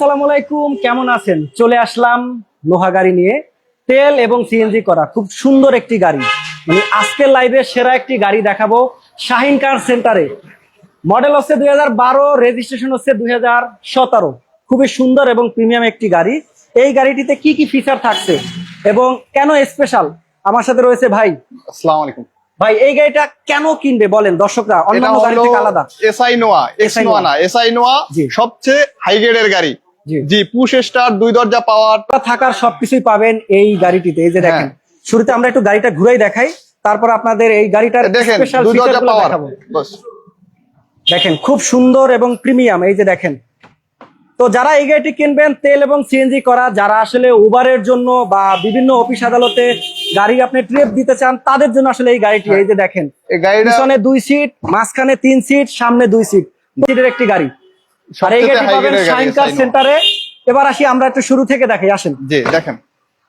আসসালামু আলাইকুম কেমন আছেন? চলে আসলাম লোহা গাড়ি নিয়ে। তেল এবং সিএনজি করা খুব সুন্দর একটি গাড়ি। মানে আজকের লাইভে সেরা একটি গাড়ি দেখাবো শাহিন কার সেন্টারে মডেল হচ্ছে দুই হাজার বারো রেজিস্ট্রেশন হচ্ছে দুই হাজার সতেরো। খুবই সুন্দর এবং প্রিমিয়াম একটি গাড়ি। এই গাড়িটিতে কি কি ফিচার থাকছে এবং কেন স্পেশাল আমার সাথে রয়েছে ভাই। আসসালামু আলাইকুম। ভাই এই গাড়িটা কেন কিনবে বলেন দর্শকরা? অন্যান্য গাড়ি থেকে আলাদা। এসআই নোয়া এক্স নোয়া না এসআই নোয়া সবচেয়ে হাই গ্রেডের গাড়ি। জি। পুশ স্টার দুই দরজা পাওয়ার থাকার সবকিছুই পাবেন এই গাড়িটিতে এই যে দেখেন। হ্যাঁ। শুরুতে আমরা একটু গাড়িটা ঘুরাই দেখাই তারপর আপনাদের এই গাড়িটার দেখেন স্পেশাল ফিচারগুলো দেখাবো। দেখেন খুব সুন্দর এবং প্রিমিয়াম এই যে দেখেন। তো যারা এই গাড়িটি কিনবেন তেল এবং সিএনজি করা যারা আসলে উবারের জন্য বা বিভিন্ন অফিস আদালতে গাড়ি আপনি ট্রিপ দিতে চান তাদের জন্য আসলে এই গাড়িটি এই যে দেখেন। পিছনে দুই সিট মাঝখানে তিন সিট সামনে দুই সিট সিটের একটি গাড়ি। আর এই সবচেয়ে পাবেন গ্রেডের গাড়ি শাইন কার SI নোয়া। সেন্টারে এবার আসি আমরা একটু শুরু থেকে দেখাই আসেন। জি দেখেন।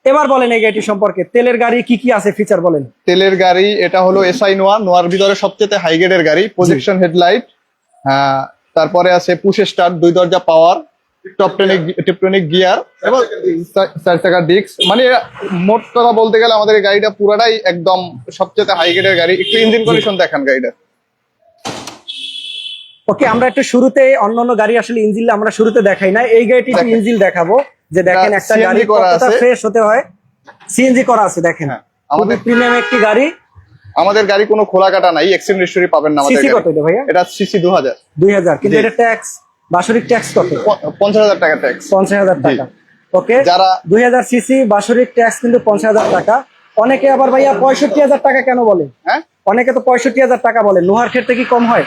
এবার বলেন এই গাড়িটি সম্পর্কে তেলের গাড়ি কি কি আছে ফিচার বলেন। তেলের গাড়ি এটা হলো এসআই নোয়া নোয়ার ভিতরে সবচেয়ে হাই গ্রেডের গাড়ি প্রজেকশন হেডলাইট তারপরে আছে পুশ স্টার দুই দরজা পাওয়ার টপটনিক টিপটনিক গিয়ার এবং চার চাকার ডিস্ক মানে মোট কথা বলতে গেলে আমাদের গাড়িটা পুরাটাই একদম সবচেয়ে হাই গ্রেডের গাড়ি। একটু ইঞ্জিন কন্ডিশন দেখান গাড়িটা ওকে আমরা একটু শুরুতে অন্যান্য গাড়ি আসলে ইঞ্জিল আমরা শুরুতে দেখাই না এই গাড়িটি। ইঞ্জিল দেখাবো যে দেখেন একটা গাড়ি কতটা ফ্রেশ হতে হয়। সিএনজি করা আছে দেখেন। হ্যাঁ, আমাদের প্রিমিয়াম একটি গাড়ি। আমাদের গাড়ি কোনো খোলা কাটা নাই এক্সচেঞ্জ হিস্টোরি পাবেন না আমাদের সিসি কত। এটা ভাইয়া? এটা সিসি দু হাজার দুই হাজার কিন্তু এটা ট্যাক্স বাৎসরিক ট্যাক্স কত? পঞ্চাশ হাজার টাকা ট্যাক্স পঞ্চাশ হাজার জি। টাকা। ওকে যারা- দুই হাজার সিসি বাৎসরিক ট্যাক্স কিন্তু পঞ্চাশ হাজার টাকা। অনেকে আবার ভাইয়া পঁয়ষট্টি হাজার টাকা কেন বলে? হ্যাঁ? অনেকে তো পঁয়ষট্টি হাজার টাকা বলে। লোহার ক্ষেত্রে কি কম হয়?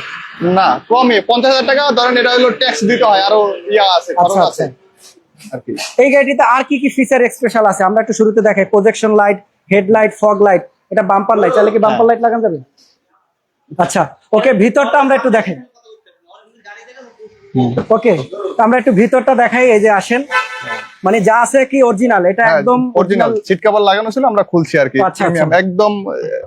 না কমে পঞ্চাশ হাজার টাকা ধরেন এটা হলো ট্যাক্স দিতে হয় আরও ইয়া আছে খরচ আচ্ছা, আছে। এই গাড়িটিতে আর কি কি ফিচার স্পেশাল আছে? আমরা একটু শুরুতে দেখাই। Projection light headlight fog light এটা বাম্পার লাইট তাহলে কি বাম্পার লাইট লাগানো যাবে? আচ্ছা ওকে ভিতরটা আমরা একটু দেখাই। ওকে আমরা একটু ভিতরটা দেখাই এই যে আসেন। মানে যা আছে কি অরিজিনাল এটা একদম অরিজিনাল সিট কভার লাগানো ছিল আমরা খুলছি আর কি। আচ্ছা, আচ্ছা। একদম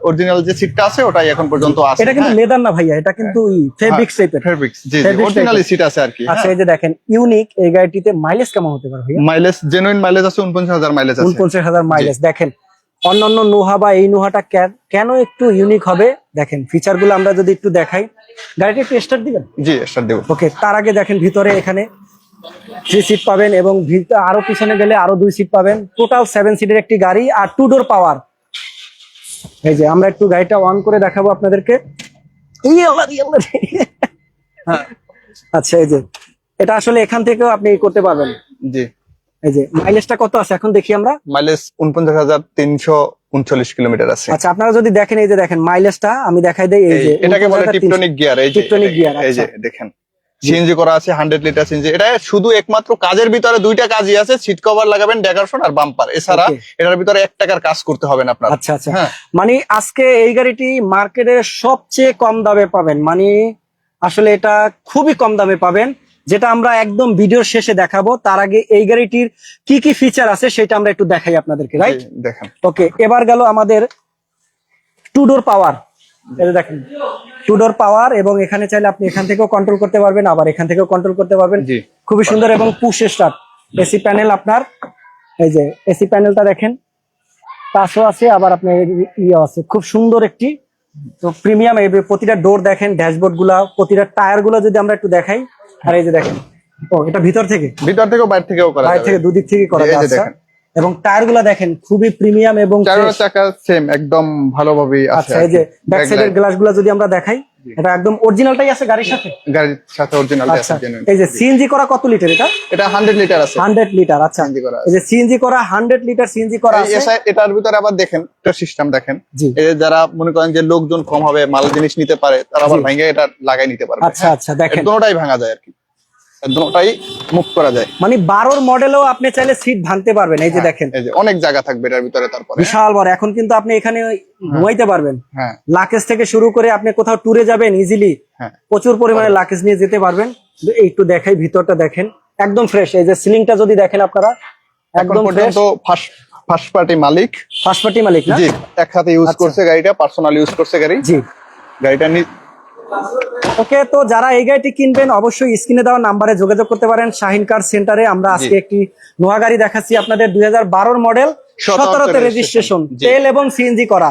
অরিজিনাল যে সিটটা আছে ওটাই এখন পর্যন্ত আছে এটা কিন্তু লেদার না ভাইয়া এটা কিন্তু ফেব্রিক টাইপের ফেব্রিক্স জি অরিজিনালি। সিট আছে আর কি আচ্ছা এই যে দেখেন ইউনিক এই গাড়িটিতে মাইলেজ কেমন হতে পারে ভাইয়া? মাইলেজ জেনুইন মাইলেজ আছে উনপঞ্চাশ হাজার মাইলেজ আছে। উনপঞ্চাশ হাজার মাইলেজ দেখেন অন্যান্য নোহা বা এই নোহাটা কেন একটু ইউনিক হবে? দেখেন ফিচারগুলো আমরা যদি একটু দেখাই। গাড়িটা একটু স্টার্ট দিবেন? জি স্টার্ট দেব। ওকে তার আগে দেখেন ভিতরে এখানে থ্রি সিট পাবেন এবং আরও পিছনে গেলে আরও দুই সিট পাবেন। টোটাল সেভেন সিটের একটি গাড়ি আর টু ডোর পাওয়ার এই যে আমরা একটু গাড়িটা অন করে দেখাবো আপনাদেরকে। হ্যাঁ। আচ্ছা এই যে। এটা আসলে এখান থেকেও আপনি করতে পারবেন। জি। এই যে মাইলেজটা কত আছে? এখন দেখি আমরা। মাইলেজ উনপঞ্চাশ হাজার তিনশো উনচল্লিশ কিলোমিটার আছে। আচ্ছা আপনারা যদি দেখেন এই যে দেখেন মাইলেজটা আমি দেখাই দেই এই যে এটাকে বলে 49,300 টিপটনিক গিয়ার এই যে Tiptonic gear, এই যে আচ্ছা। দেখেন। সিএনজি করা আছে হান্ড্রেড লিটার সিএনজি। এটা শুধু একমাত্র কাজের ভিতরে দুইটা কাজই আছে সিট কভার লাগাবেন ডেকারশন আর বাম্পার এছাড়া এটার ভিতরে এক টাকার কাজ করতে হবে না আপনার। আচ্ছা আচ্ছা। হ্যাঁ। মানে আজকে এই গাড়িটি মার্কেটে সবচেয়ে কম দামে পাবেন। মানে আসলে এটা খুবই কম দামে পাবেন যেটা আমরা একদম ভিডিওর শেষে দেখাবো। তার আগে এই গাড়িটির কি কি ফিচার আছে সেটা আমরা একটু দেখাই আপনাদেরকে রাইট দেখেন। ওকে এবার গেল আমাদের টু ডোর পাওয়ার যে দেখেন টু ডোর পাওয়ার এবং এখানে চাইলে আপনি এখান থেকেও কন্ট্রোল করতে পারবেন আবার এখান থেকেও কন্ট্রোল করতে পারবেন। খুবই সুন্দর এবং পুশ স্টার্ট এসি প্যানেল আপনার এই যে এসি প্যানেলটা দেখেন টাচও আছে আবার আপনার ইয়ে আছে। খুব সুন্দর একটি তো প্রিমিয়াম এই প্রতিটা ডোর দেখেন ড্যাশবোর্ডগুলা প্রতিটা টায়ারগুলো যদি আমরা একটু দেখাই আর এই যে দেখেন ও এটা ভিতর থেকে? ভিতর থেকেও বাইরে থেকেও করা বাইরে থেকে দুদিক থেকে করা এই যে যাচ্ছে। দেখেন। এবং টায়ারগুলা দেখেন খুবই প্রিমিয়াম এবং। চাকা সেম একদম ভালোভাবেই আছে আচ্ছা এই যে ব্যাক সাইডের গ্লাসগুলা যদি আমরা দেখাই এটা একদম অরিজিনালটাই আছে গাড়ির সাথে? গাড়ির সাথে অরিজিনাল আচ্ছা আছে genuine। এই যে সিএনজি করা কত লিটার এটা? এটা হান্ড্রেড লিটার আছে। হান্ড্রেড লিটার আচ্ছা। CNG করা। এই যে সিএনজি করা হান্ড্রেড লিটার সিএনজি করা আছে। এটার ভিতরে আবার দেখেন একটা সিস্টেম দেখেন। এই যে যারা মনে করেন যে লোকজন কম হবে মাল জিনিস নিতে পারে তারা আবার। ভেঙে এটা লাগাই নিতে পারবে। আচ্ছা আচ্ছা দেখেন। দুটোটাই ভাঙা যায় আর কি। দুটোটাই মুভ করা যায়। মানে বারোর মডেলেও আপনি চাইলে সিট ভাঙতে পারবেন এই যে হ্যাঁ, দেখেন। এই যে অনেক জায়গা থাকবে এটার ভিতরে তারপরে। বিশাল বড় এখন কিন্তু আপনি এখানে ঘুমাইতে পারবেন। হ্যাঁ। লাকেজ থেকে শুরু করে আপনি কোথাও ট্যুরে যাবেন ইজিলি হ্যাঁ। প্রচুর পরিমাণে লাকেজ নিয়ে যেতে পারবেন। একটু দেখাই ভিতরটা দেখেন। একদম ফ্রেশ এই যে সিলিংটা যদি দেখেন আপনারা একদম পর্যন্ত ফার্স্ট ফার্স্ট পার্টি মালিক। ফার্স্ট পার্টি মালিক জি একসাথে ইউজ আচ্ছা। করছে গাড়িটা পার্সোনাল ইউজ করছে গাড়ি। জি। গাড়িটা নি- ওকে তো যারা এই গাড়িটি কিনবেন অবশ্যই স্ক্রিনে দেওয়া নাম্বারে যোগাযোগ করতে পারেন। শাহিন কার সেন্টারে আমরা আজকে একটি নোয়া গাড়ি দেখাচ্ছি আপনাদের দুই মডেল সতেরোতে রেজিস্ট্রেশন। তেল এবং সিএনজি করা।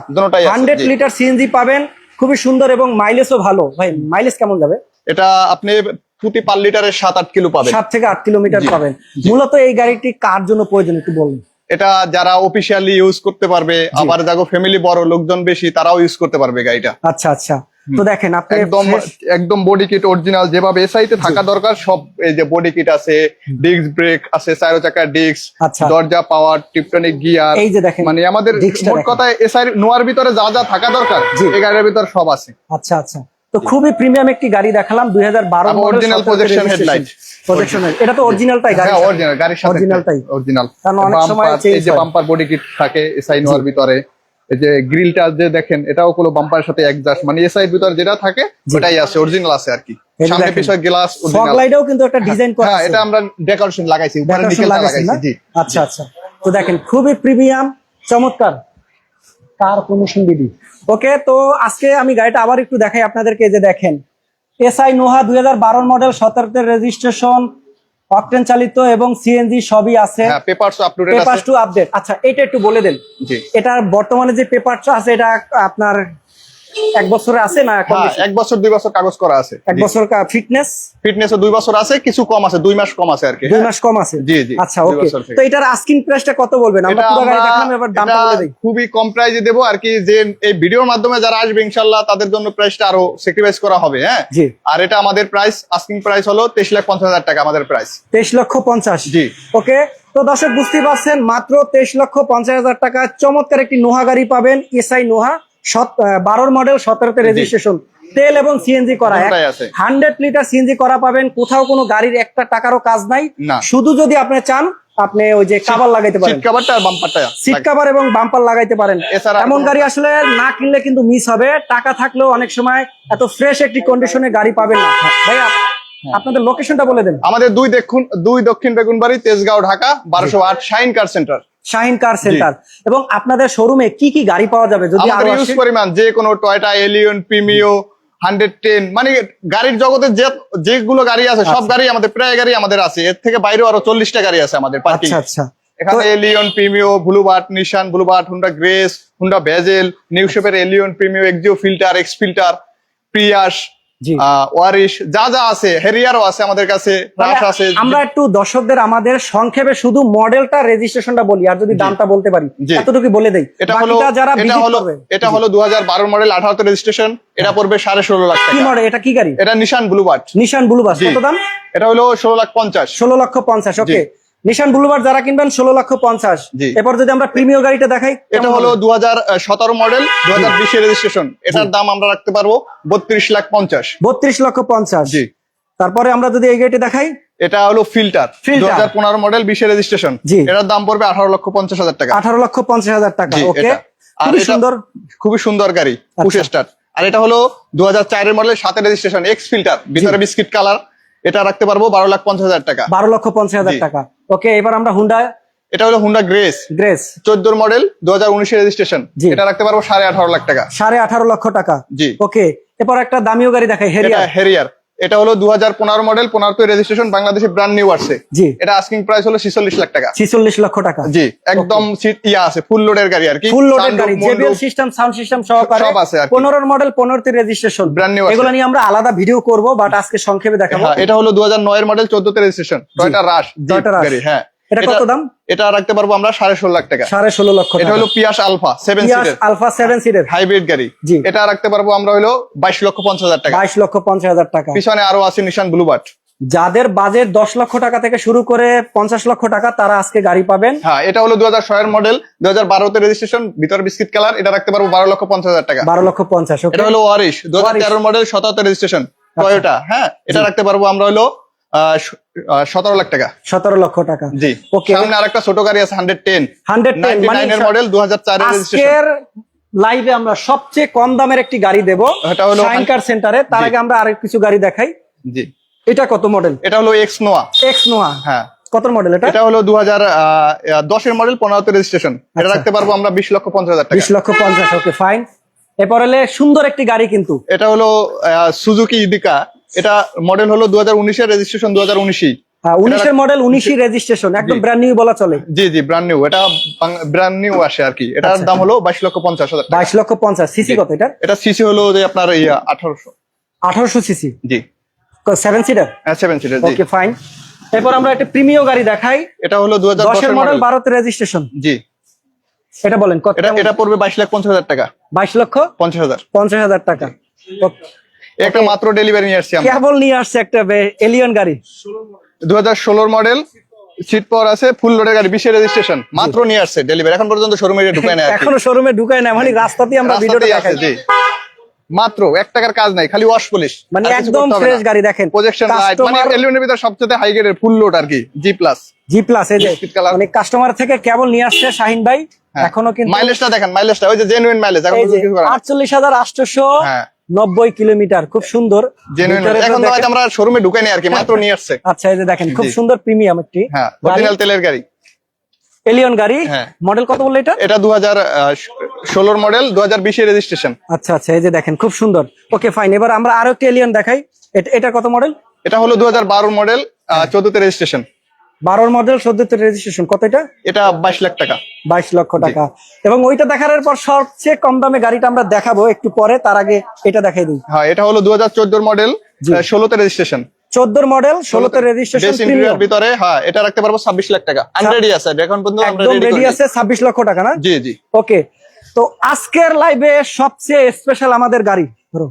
হান্ড্রেড লিটার সিএনজি পাবেন। খুবই সুন্দর এবং মাইলেজও ভালো। ভাই মাইলেজ কেমন যাবে? এটা আপনি প্রতি পার লিটারে সাত আট কিলো পাবেন। সাত থেকে আট কিলোমিটার পাবেন। মূলত এই গাড়িটি কার জন্য প্রয়োজন একটু বলুন। এটা যারা অফিসিয়ালি ইউজ করতে পারবে আবার যাগো ফ্যামিলি বড় লোকজন বেশি তারাও ইউজ করতে পারবে গাড়িটা। আচ্ছা আচ্ছা। তো দেখেন আপনি একদম একদম বডি কিট অরিজিনাল যেভাবে এসআই তে থাকা দরকার সব এই যে বডি কিট আছে ডিস্ক ব্রেক আছে চারো চাকার ডিস্ক। দরজা পাওয়ার টিপটনিক গিয়ার এই যে দেখেন মানে আমাদের মোট। কথায় এসআই নোয়ার ভিতরে যা যা থাকা দরকার। এই গাড়ির ভিতরে সব আছে। আচ্ছা আচ্ছা। তো খুবই প্রিমিয়াম একটি গাড়ি দেখালাম দুই হাজার বারো আবার original projection headlight। প্রজেকশন এটা তো অরিজিনালটাই গাড়ি হ্যাঁ অরিজিনাল গাড়ির সাথে। অরিজিনালটাই অরিজিনাল কারণ অনেক সময় এই যে বাম্পার বডি কিট থাকে এসআই নোয়ার ভিতরে। এই যে গ্রিলটা যে দেখেন এটাও কোনো বাম্পারের সাথে একজাস্ট মানে এসআই ভিতরে যেটা থাকে ওটাই আছে অরিজিনাল আছে আর কি। সামনে পিছনে গ্লাস ফগ লাইটেও কিন্তু একটা ডিজাইন করা হ্যাঁ আছে। এটা আমরা ডেকোরেশন লাগাইছি উপরে Decoration নিকেলটা লাগাইছেন না? লাগাইছি জি। আচ্ছা আচ্ছা। তো দেখেন খুবই প্রিমিয়াম চমৎকার। কার প্রমোশন দিদি ওকে তো আজকে আমি গাড়িটা আবার একটু দেখাই আপনাদেরকে যে দেখেন। এসআই নোহা দুই হাজার মডেল সতেরোতে রেজিস্ট্রেশন অকটেন চালিত এবং সিএনজি সবই আছে। হ্যাঁ papers uploaded paper to update আচ্ছা এটা একটু বলে দেন। জি। এটার বর্তমানে যে পেপারটা আছে এটা আপনার এক বছরে আছে না হ্যাঁ এক বছর দুই বছর কাগজ করা আছে। এক বছর ফিটনেস ফিটনেস দুই বছর আছে কিছু কম আছে দুই মাস কম আছে আর কি। দুই মাস কম আছে? জি, জি, আচ্ছা ওকে। তো এটার আস্কিং প্রাইসটা কত বলবেন? আমরা পুরো গাড়ি দেখলাম এবার দামটা বলে দেই। খুবই কম প্রাইজে দেবো আর কি যে এই ভিডিওর মাধ্যমে যারা আসবে ইনশাল্লাহ তাদের জন্য প্রাইসটা আরও স্যাক্রিফাইস করা হবে হ্যাঁ? আর এটা আমাদের প্রাইস আস্কিং প্রাইস হলো তেইশ লাখ পঞ্চাশ হাজার টাকা আমাদের প্রাইস তেইশ লক্ষ পঞ্চাশ। জি। ওকে তো দর্শক বুঝতে পারছেন মাত্র তেইশ লক্ষ পঞ্চাশ হাজার টাকা। চমৎকার একটি নোহা গাড়ি পাবেন এসআই নোহা। বারোর মডেল সতেরোতে রেজিস্ট্রেশন তেল এবং সিএনজি করা হান্ড্রেড লিটার সিএনজি করা পাবেন কোথাও কোনো গাড়ির একটা টাকারও কাজ নাই। শুধু যদি আপনি চান আপনি ওই যে কাবার লাগাইতে পারেন। সিট কাভারটা আর বাম্পারটা সিট কাভার এবং বাম্পার লাগাইতে পারেন। এমন গাড়ি আসলে না কিনলে কিন্তু মিস হবে। টাকা থাকলেও অনেক সময় এত ফ্রেশ একটি কন্ডিশনে গাড়ি পাবেন না। ভাইয়া আপনাদের লোকেশনটা বলে দেন। আমাদের দুই দক্ষিণ দুই দক্ষিণ বেগুনবাড়ি তেজগাঁও ঢাকা বারোশো আট Shine car centre Shahin car centre এবং আপনাদের শোরুমে কি কি গাড়ি পাওয়া যাবে? যদি ইউজ পরিমাণ যে কোনো Toyota Allion Premio hundred ten মানে গাড়ির জগতে যে যেগুলো গাড়ি আছে সব গাড়ি আমাদের প্রায় গাড়ি আমাদের আছে। এর থেকে বাইরেও আরও চল্লিশটা গাড়ি আছে আমাদের পার্কিং আচ্ছা আচ্ছা। এখানে Allion Premio Bluebird Nissan Bluebird Honda Grace Honda Vezel new শেপের Allion Premio Axio Fielder X Fielder Prius ওয়ারিশ যা যা আছে হেরিয়ারও আছে আমাদের কাছে রাশ আছে। আমরা একটু দর্শকদের আমাদের সংক্ষেপে শুধু মডেলটা রেজিস্ট্রেশনটা বলি আর যদি দামটা বলতে পারি। এতটুকু বলে দেই। এটা হলো যারা এটা হলো এটা হলো দু হাজার বারো মডেল আঠারোতে রেজিস্ট্রেশন এটা পড়বে সাড়ে ষোলো লাখ কি মডেল এটা কি গাড়ি? এটা নিশান ব্লুবার্ট নিশান ব্লুবাস জি। কত দাম? এটা হলো ষোলো লাখ পঞ্চাশ। ষোলো লক্ষ পঞ্চাশ ওকে নিশান ব্লুবার যারা কিনবেন ষোলো লক্ষ পঞ্চাশ। এরপর যদি আমরা প্রিমিয় গাড়িটা দেখাই এটা হলো দু হাজার সতেরো মডেল দু হাজার বিশে রেজিস্ট্রেশন এটার দাম আমরা রাখতে পারব বত্রিশ লাখ পঞ্চাশ। বত্রিশ লক্ষ পঞ্চাশ। জি। তারপরে আমরা যদি এই গাড়িটা দেখাই এটা হলো ফিল্টার দু হাজার পনেরো মডেল বিশে রেজিস্ট্রেশন জি। এটার দাম পড়বে আঠারো লক্ষ পঞ্চাশ হাজার টাকা। আঠারো লক্ষ পঞ্চাশ হাজার টাকা ওকে? আর খুবই সুন্দর। খুবই সুন্দর গাড়ি পুশ আচ্ছা। স্টার আর এটা হলো দু হাজার চারের মডেল সাথে রেজিস্ট্রেশন এক্স ফিল্টার ভিতরে বিস্কিট কালার এটা রাখতে পারব বারো লাখ পঞ্চাশ হাজার টাকা। বারো লক্ষ পঞ্চাশ হাজার টাকা। ওকে এবার আমরা হুন্ডা এটা হলো হুন্ডা গ্রেস গ্রেস চোদ্দোর মডেল দু হাজার উনিশে রেজিস্ট্রেশন জি। এটা রাখতে পারব সাড়ে আঠারো লাখ টাকা। সাড়ে আঠারো লক্ষ টাকা। জি। ওকে এরপর একটা দামিও গাড়ি দেখাই হেরিয়ার হেরিয়ার এটা হলো দু হাজার পনেরো মডেল পনেরোতে রেজিস্ট্রেশন বাংলাদেশে ব্র্যান্ড নিউ আসছে। জি। এটা আস্কিং প্রাইস হলো ছিচল্লিশ লাখ টাকা। ছিচল্লিশ লক্ষ টাকা। জি একদম ইয়া আছে ফুল লোডের গাড়ি আর কি। ফুল লোডের গাড়ি জেবিএল সিস্টেম সাউন্ড সিস্টেম সহকারে সব আছে আর। পনেরোর মডেল পনেরোতে রেজিস্ট্রেশন ব্র্যান্ড নিউ এগুলো নিয়ে আমরা আলাদা ভিডিও করব বাট আজকে সংক্ষেপে দেখাবো। হ্যাঁ, এটা হলো দু হাজার নয়ের মডেল চোদ্দতে রেজিস্ট্রেশন টয়টা রাশ টয়টা। গাড়ি হ্যাঁ। এটা কত দাম? এটা রাখতে পারব আমরা সাড়ে ষোলো লাখ টাকা। সাড়ে ষোলো লক্ষ এটা হলো Prius alpha seven alpha seven সিটের হাইব্রিড গাড়ি। জি। এটা রাখতে পারব আমরা হলো বাইশ লক্ষ পঞ্চাশ হাজার টাকা। বাইশ লক্ষ পঞ্চাশ হাজার টাকা। পিছনে আরও আছে নিশান ব্লুবার্ট যাদের বাজেট দশ লক্ষ টাকা থেকে শুরু করে পঞ্চাশ লক্ষ টাকা তারা আজকে গাড়ি পাবেন। হ্যাঁ এটা হলো দু হাজার ছয়ের মডেল দু হাজার বারোতে রেজিস্ট্রেশন ভিতর বিস্কিট কালার এটা রাখতে পারব বারো লক্ষ পঞ্চাশ হাজার টাকা। বারো লক্ষ পঞ্চাশ এটা হলো ওয়ারিশ দু হাজার। তেরোর মডেল সতেরোতে রেজিস্ট্রেশন টয়োটা হ্যাঁ? এটা রাখতে পারব আমরা হলো সতেরো লাখ টাকা। সতেরো লক্ষ টাকা। জি। Okay. সামনে আরেকটা ছোট গাড়ি আছে hundred ten. Hundred ten ninety মানে নাইনের মডেল দু হাজার চারের রেজিস্ট্রেশন লাইভে আমরা সবচেয়ে কম দামের একটি গাড়ি দেব এটা হলো শাইনকার সেন্টারে তার আগে আমরা আরেক কিছু গাড়ি দেখাই। জি। এটা কত মডেল এটা হলো এক্স নোয়া এক্স নোয়া হ্যাঁ। কত মডেল এটা? এটা হলো দু হাজার দশের মডেল পনেরোতে রেজিস্ট্রেশন এটা আচ্ছা। রাখতে পারব আমরা বিশ লক্ষ পঞ্চাশ হাজার টাকা। বিশ লক্ষ পঞ্চাশ ওকে ফাইন এরপর হলে সুন্দর একটি গাড়ি কিন্তু। এটা হলো সুজুকি ইদিকা এটা মডেল হলো দু হাজার উনিশের রেজিস্ট্রেশন দু হাজার উনিশই উনিশের মডেল উনিশই রেজিস্ট্রেশন একদম ব্র্যান্ড নিউ বলা চলে। জি জি ব্র্যান্ড নিউ এটা ব্র্যান্ড নিউ আসে আর কি। এটার আচ্ছা। দাম হলো বাইশ লক্ষ পঞ্চাশ হাজার বাইশ লক্ষ পঞ্চাশ। সিসি। কত এটা এটা সিসি হলো যে আপনার ইয়া আঠারোশো। আঠারোশো সিসি? জি। সেভেন সিটার হ্যাঁ সেভেন সিটার ওকে ফাইন এরপর আমরা একটা প্রিমিয় গাড়ি দেখাই। এটা হলো দু হাজার দশের মডেল বারোতে রেজিস্ট্রেশন জি। এটা বলেন কত এটা এটা পড়বে বাইশ লাখ পঞ্চাশ হাজার টাকা। বাইশ লক্ষ পঞ্চাশ হাজার। পঞ্চাশ হাজার টাকা। একটা মাত্র ডেলিভারি নিয়ে আসছি আমরা। কেবল নিয়ে আসছে একটা এলিয়ন গাড়ি। দু হাজার ষোলোর মডেল সিট পাওয়ার আছে ফুল লোডের গাড়ি বিশের রেজিস্ট্রেশন মাত্র নিয়ে আসছে ডেলিভারি এখন পর্যন্ত শোরুমে ঢুকায় কি। এখনও শোরুমে ঢুকায় না মানে রাস্তাতেই আমরা ভিডিওটা দেখাই। জি। মাত্র এক টাকার কাজ নাই খালি ওয়াশ পলিশ মানে একদম ফ্রেশ গাড়ি দেখেন। প্রজেকশন লাইট মানে এলিয়নের ভিতর সবচেয়ে হাই গ্রেডের ফুল লোড আর কি জি প্লাস জি প্লাস এই যে মানে কাস্টমার থেকে কেবল নিয়ে আসছে শাহিন ভাই। এখনও কিন্তু মাইলেজটা দেখেন মাইলেজটা ওই যে জেনুইন মাইলেজ এখন কিছু করা আটচল্লিশ হাজার আটশোশো হ্যাঁ। নব্বই কিলোমিটার খুব সুন্দর। এখন আমরা শোরুমে ঢুকাই নেই আর কি মাত্র নিয়ে আসছে। আচ্ছা এই যে দেখেন খুব সুন্দর প্রিমিয়াম একটি হ্যাঁ অরিজিনাল তেলের গাড়ি। এলিয়ন গাড়ি? হ্যাঁ। মডেল কত বলল এটা? এটা দু হাজার ষোলোর মডেল দু হাজার বিশের রেজিস্ট্রেশন আচ্ছা আচ্ছা এই যে দেখেন খুব সুন্দর। ওকে ফাইন এবার আমরা আরও একটি এলিয়ন দেখাই। এটা- এটা কত মডেল এটা হলো দু হাজার মডেল চোদ্দতে রেজিস্ট্রেশন বারোর মডেল চোদ্দতে রেজিস্ট্রেশন কত এটা? এটা বাইশ লাখ টাকা। বাইশ লক্ষ টাকা। এবং ওইটা দেখার পর সবচেয়ে কম দামে গাড়িটা আমরা দেখাবো একটু পরে তার আগে এটা দেখাই দিই। হ্যাঁ এটা হলো দু হাজার চোদ্দোর মডেল ষোলোতে রেজিস্ট্রেশন চোদ্দোর মডেল ষোলোতে রেজিস্ট্রেশন ভিতরে হ্যাঁ এটা রাখতে পারব ছাব্বিশ লাখ টাকা। আনরেডি আছে এখন পর্যন্ত আমরা একদম রেডি রেডি আছে ছাব্বিশ লক্ষ টাকা না? জি জি। ওকে তো আজকের লাইভে সবচেয়ে স্পেশাল আমাদের গাড়ি। ধরো।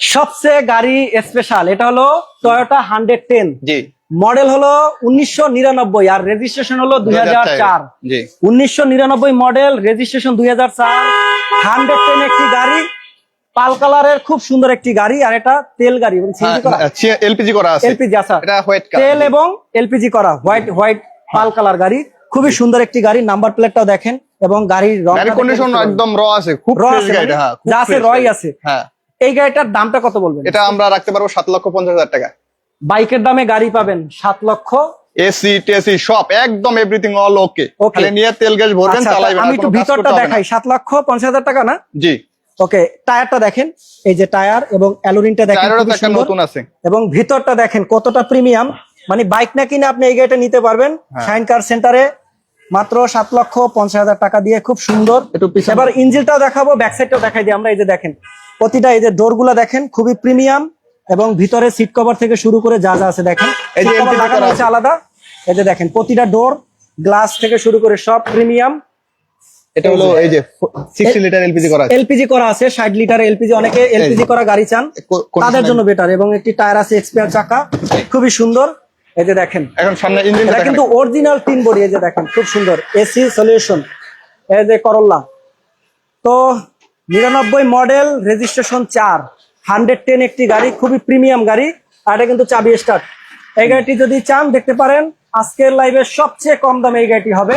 সবচেয়ে গাড়ি স্পেশাল এটা হলো টয়োটা হান্ড্রেড টেন জি। মডেল হলো উনিশশো নিরানব্বই আর রেজিস্ট্রেশন হলো দুই হাজার চার। উনিশশো নিরানব্বই মডেল রেজিস্ট্রেশন দুই হাজার চার। হান্ড্রেড টেন একটি গাড়ি পাল কালারের খুব সুন্দর একটি গাড়ি আর এটা তেল গাড়ি এবং করা। এলপিজি করা আছে। এলপিজি আচ্ছা। হোয়াইট তেল এবং এলপিজি করা হোয়াইট হোয়াইট পাল কালার গাড়ি। খুবই সুন্দর একটি গাড়ি নাম্বার প্লেটটাও দেখেন এবং গাড়ির রং কন্ডিশন একদম র আছে খুব র আছে মানে? হ্যাঁ যা আছে গাড়ি। আছে। হ্যাঁ। এই গাড়িটার দামটা কত বলবেন? এটা আমরা রাখতে পারব সাত লক্ষ পঞ্চাশ হাজার টাকা। বাইকের দামে গাড়ি পাবেন সাত লক্ষ। এসি টেসি সব একদম এভরিথিং অল ওকে. খালি নিয়ে তেল গ্যাস ভরবেন আচ্ছা, চালাইবেন আমি একটু ভিতরটা দেখাই সাত লক্ষ পঞ্চাশ হাজার টাকা না? জি। ওকে টায়ারটা দেখেন এই যে টায়ার এবং অ্যালোরিনটা দেখেন। নতুন আছে। এবং ভিতরটা দেখেন কতটা প্রিমিয়াম মানে বাইক না কিনে আপনি এই গাড়িটা নিতে পারবেন সাইন কার সেন্টারে মাত্র সাত লক্ষ পঞ্চাশ হাজার টাকা দিয়ে খুব সুন্দর। এবার ইঞ্জিনটাও দেখাবো ব্যাক সাইডটাও দেখাই দিই। আমরা এই যে দেখেন প্রতিটা এই যে ডোরগুলা দেখেন খুবই প্রিমিয়াম এবং ভিতরে সিট কভার থেকে শুরু করে যা যা আছে দেখেন। লাগানো করা আলাদা। এই যে দেখেন প্রতিটা ডোর গ্লাস থেকে শুরু করে সব প্রিমিয়াম এটা হলো এই যে সিক্সটি লিটার এলপিজি করা আছে। এলপিজি করা আছে ষাট লিটার এলপিজি অনেকে এলপিজি করা গাড়ি চান। তাদের জন্য বেটার এবং একটি টায়ার আছে এক্সপিয়ার চাকা খুবই সুন্দর। এই যে দেখেন। এখন সামনে ইঞ্জিন এটা কিন্তু অরিজিনাল তিন বডি এই যে দেখেন খুব সুন্দর। এসি সলিউশন এই যে করল্লা তো নিরানব্বই মডেল রেজিস্ট্রেশন চার। হান্ড্রেড টেন একটি গাড়ি খুবই প্রিমিয়াম গাড়ি আর এটা কিন্তু চাবি স্টার্ট এই গাড়িটি যদি চান দেখতে পারেন আজকের লাইভে সবচেয়ে কম দামে এই গাড়িটি হবে।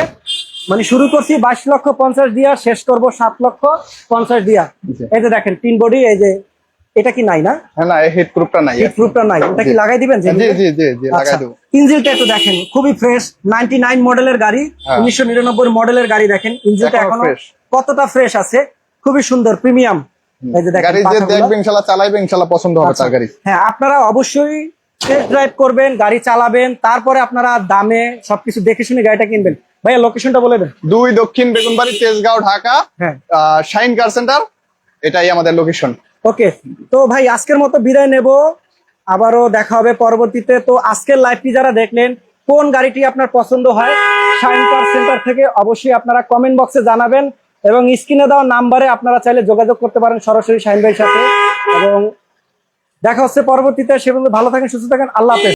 মানে শুরু করছি বাইশ লক্ষ পঞ্চাশ দিয়া শেষ করব সাত লক্ষ পঞ্চাশ দিয়া। জি। এই যে দেখেন তিন বডি এই যে এটা কি নাই না? হ্যাঁ না হিট প্রুফটা নাই হিট প্রুফটা নাই। এটা কি লাগাই দিবেন জি জি জি জি লাগাই দেবো। ইঞ্জিনটা একটু দেখেন খুবই ফ্রেশ নাইনটি নাইন মডেলের গাড়ি হ্যাঁ। উনিশশো নিরানব্বই মডেলের গাড়ি দেখেন। ইঞ্জিনটা এখনও কতটা ফ্রেশ আছে খুবই সুন্দর প্রিমিয়াম এই যে দেখেন গাড়ি যে পাখাগুলো। দেখবে ইনশাল্লাহ চালাইবে ইনশাল্লাহ পছন্দ হবে আচ্ছা। তার গাড়ি। হ্যাঁ আপনারা অবশ্যই টেস্ট ড্রাইভ করবেন গাড়ি চালাবেন তারপরে আপনারা দামে সবকিছু দেখে শুনে গাড়িটা কিনবেন। ভাইয়া লোকেশনটা বলে দেন। দুই দক্ষিণ বেগুনবাড়ি তেজগাঁও ঢাকা। হ্যাঁ। Shine car centre? এটাই আমাদের লোকেশন ওকে তো ভাই, আজকের মতো বিদায় নেব। আবারও দেখা হবে পরবর্তীতে। তো আজকের লাইভটি যারা দেখলেন, কোন গাড়িটি আপনার পছন্দ হয় শাইন কার সেন্টার থেকে অবশ্যই আপনারা কমেন্ট বক্সে জানাবেন এবং স্ক্রিনে দেওয়া নাম্বারে আপনারা চাইলে যোগাযোগ করতে পারেন সরাসরি শাইন ভাইয়ের সাথে। এবং দেখা হচ্ছে পরবর্তীতে। সে ভালো থাকেন, সুস্থ থাকেন। আল্লাহ হাফেজ।